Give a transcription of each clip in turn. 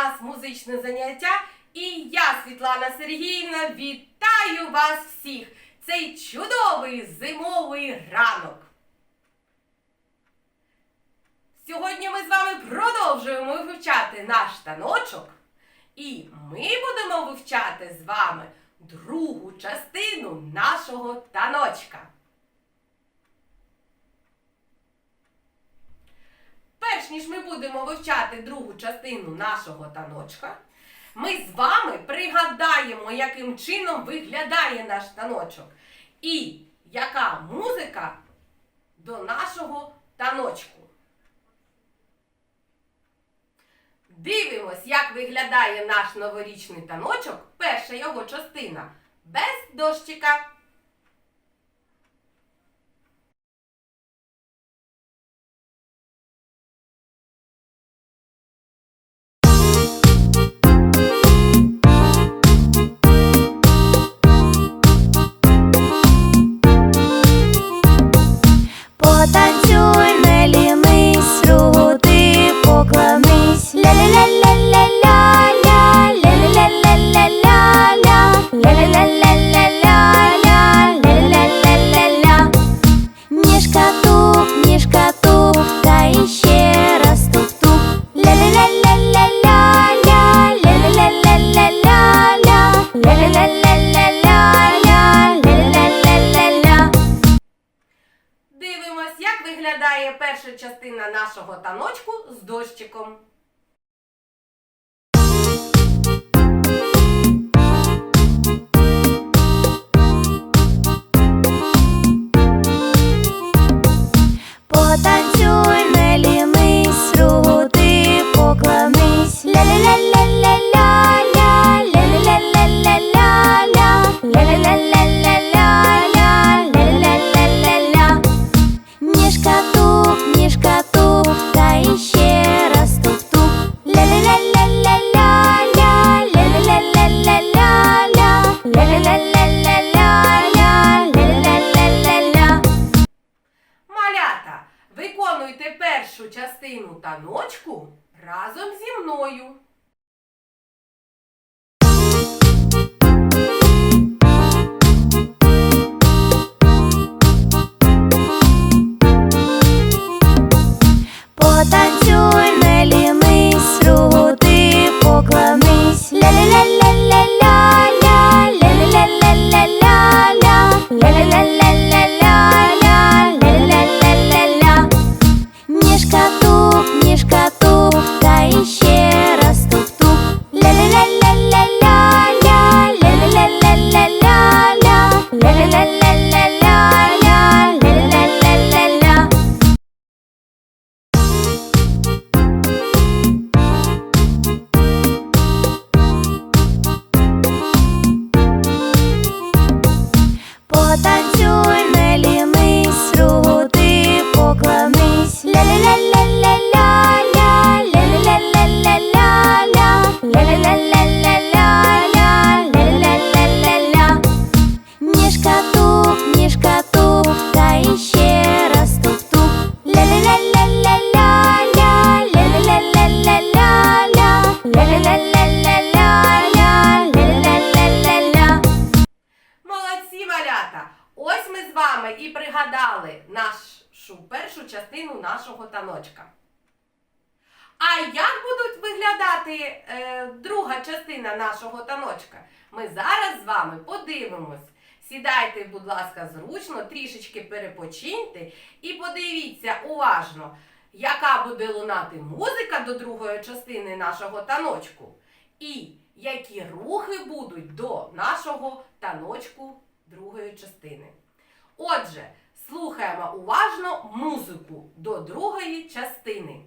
нас музичне заняття. І я, Світлана Сергіївна, вітаю вас всіх! Цей чудовий зимовий ранок. Сьогодні ми з вами продовжуємо вивчати наш таночок. І ми будемо вивчати з вами другу частину нашого таночка. Перш ніж ми будемо вивчати другу частину нашого таночка, ми з вами пригадаємо, яким чином виглядає наш таночок і яка музика до нашого таночку. Дивимось, як виглядає наш новорічний таночок, перша його частина без дощика. Виглядає перша частина нашого таночку з дощиком. Частину таночку разом зі мною. Ля-ля-ля-ля-ля-ля, і пригадали нашу першу частину нашого таночка. А як будуть виглядати е, друга частина нашого таночка? Ми зараз з вами подивимось. Сідайте, будь ласка, зручно, трішечки перепочиньте і подивіться уважно, яка буде лунати музика до другої частини нашого таночку. І які рухи будуть до нашого таночку другої частини. Отже, слухаємо уважно музику до другої частини.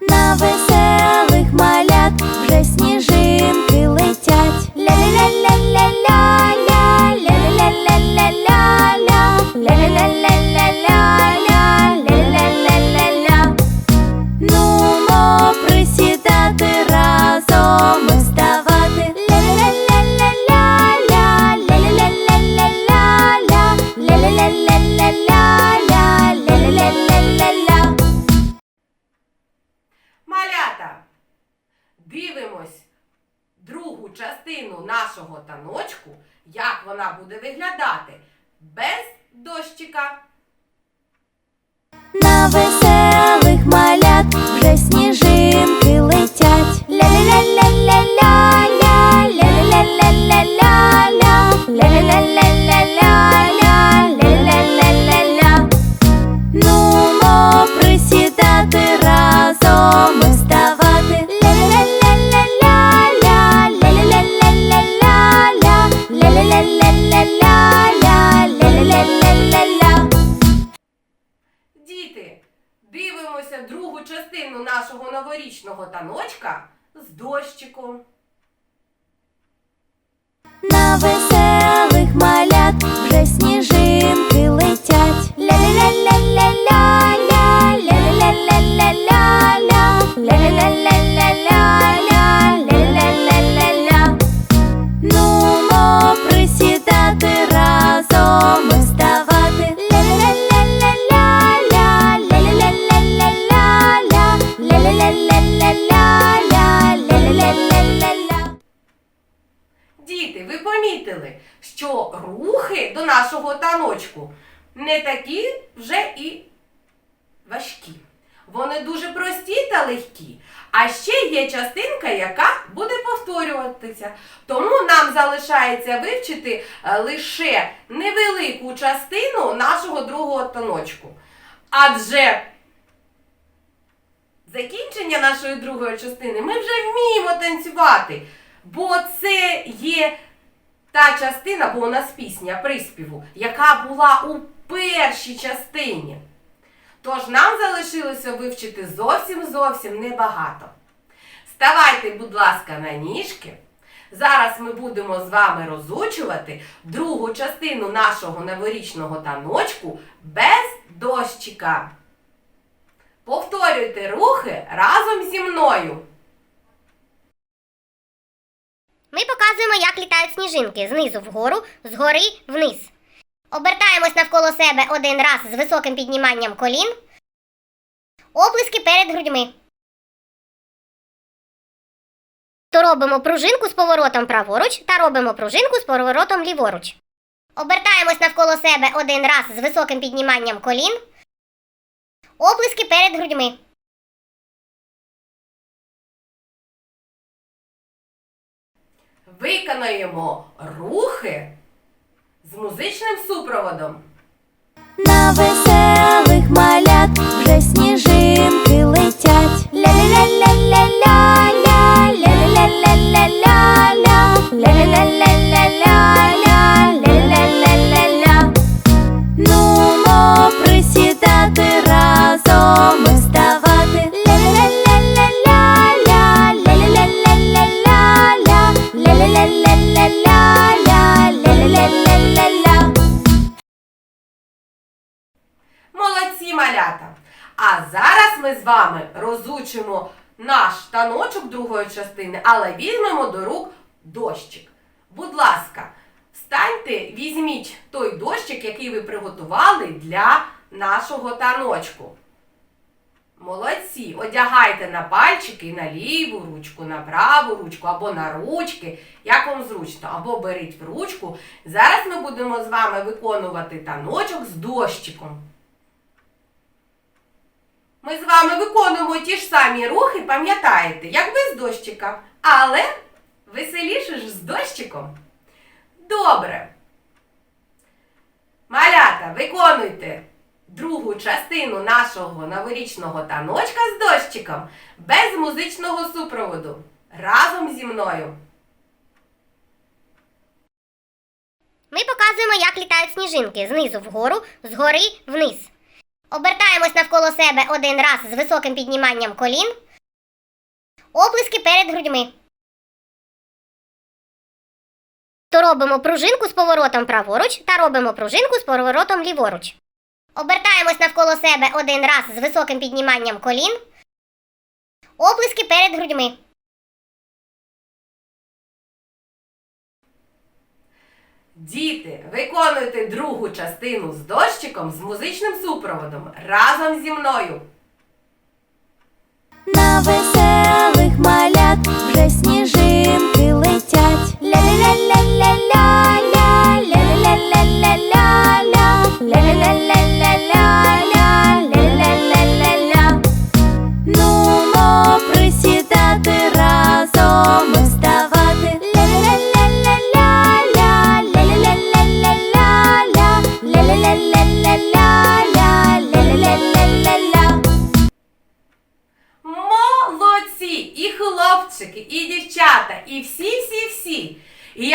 На веселих малят вже сніжинки вона буде виглядати без дощика. На веселих малят вже сніжинки летять. Частину нашого новорічного таночка з дощиком. На веселих малят вже сніжинки летять. Ля-ля-ля-ля-ля-ля, рухи до нашого таночку не такі вже і важкі. Вони дуже прості та легкі. А ще є частинка, яка буде повторюватися. Тому нам залишається вивчити е, лише невелику частину нашого другого таночку. Адже закінчення нашої другої частини ми вже вміємо танцювати. Бо це є та частина, бо у нас пісня приспіву, яка була у першій частині. Тож нам залишилося вивчити зовсім зовсім небагато. Ставайте, будь ласка, на ніжки. Зараз ми будемо з вами розучувати другу частину нашого новорічного таночку без дощика. Повторюйте рухи разом зі мною. Ми показуємо, як літають сніжинки знизу вгору, згори вниз. Обертаємось навколо себе один раз з високим підніманням колін. Оплески перед грудьми. То робимо пружинку з поворотом праворуч та робимо пружинку з поворотом ліворуч. Обертаємось навколо себе один раз з високим підніманням колін. Оплески перед грудьми. Виконаємо рухи з музичним супроводом. На веселих малят вже сніжинки летять. Ля-ля-ля-ля-ля-ля, вами розучимо наш таночок другої частини, але візьмемо до рук дощик. Будь ласка, встаньте, візьміть той дощик, який ви приготували для нашого таночку. Молодці! Одягайте на пальчики на ліву ручку, на праву ручку або на ручки, як вам зручно, або беріть в ручку. Зараз ми будемо з вами виконувати таночок з дощиком. Ми з вами виконуємо ті ж самі рухи, пам'ятаєте, як без дощика, але веселіше ж з дощиком. Добре. Малята, виконуйте другу частину нашого новорічного таночка з дощиком без музичного супроводу. Разом зі мною. Ми показуємо, як літають сніжинки знизу вгору, згори вниз. Обертаємось навколо себе один раз з високим підніманням колін. Оплески перед грудьми. То робимо пружинку з поворотом праворуч та робимо пружинку з поворотом ліворуч. Обертаємось навколо себе один раз з високим підніманням колін. Оплески перед грудьми. Діти, виконуйте другу частину з дощиком з музичним супроводом разом зі мною. На веселих малят вже сніжинки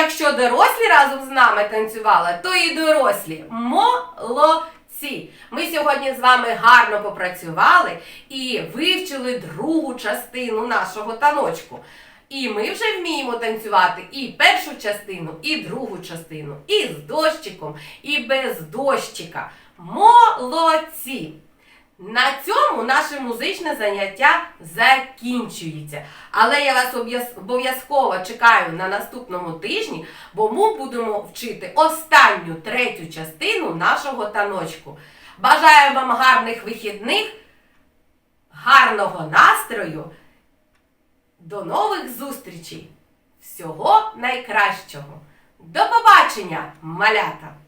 якщо дорослі разом з нами танцювали, то і дорослі молодці. Ми сьогодні з вами гарно попрацювали і вивчили другу частину нашого таночку. І ми вже вміємо танцювати і першу частину, і другу частину, і з дощиком, і без дощика. Молодці! На цьому наше музичне заняття закінчується. Але я вас обов'язково чекаю на наступному тижні, бо ми будемо вчити останню третю частину нашого таночку. Бажаю вам гарних вихідних, гарного настрою. До нових зустрічей! Всього найкращого! До побачення, малята!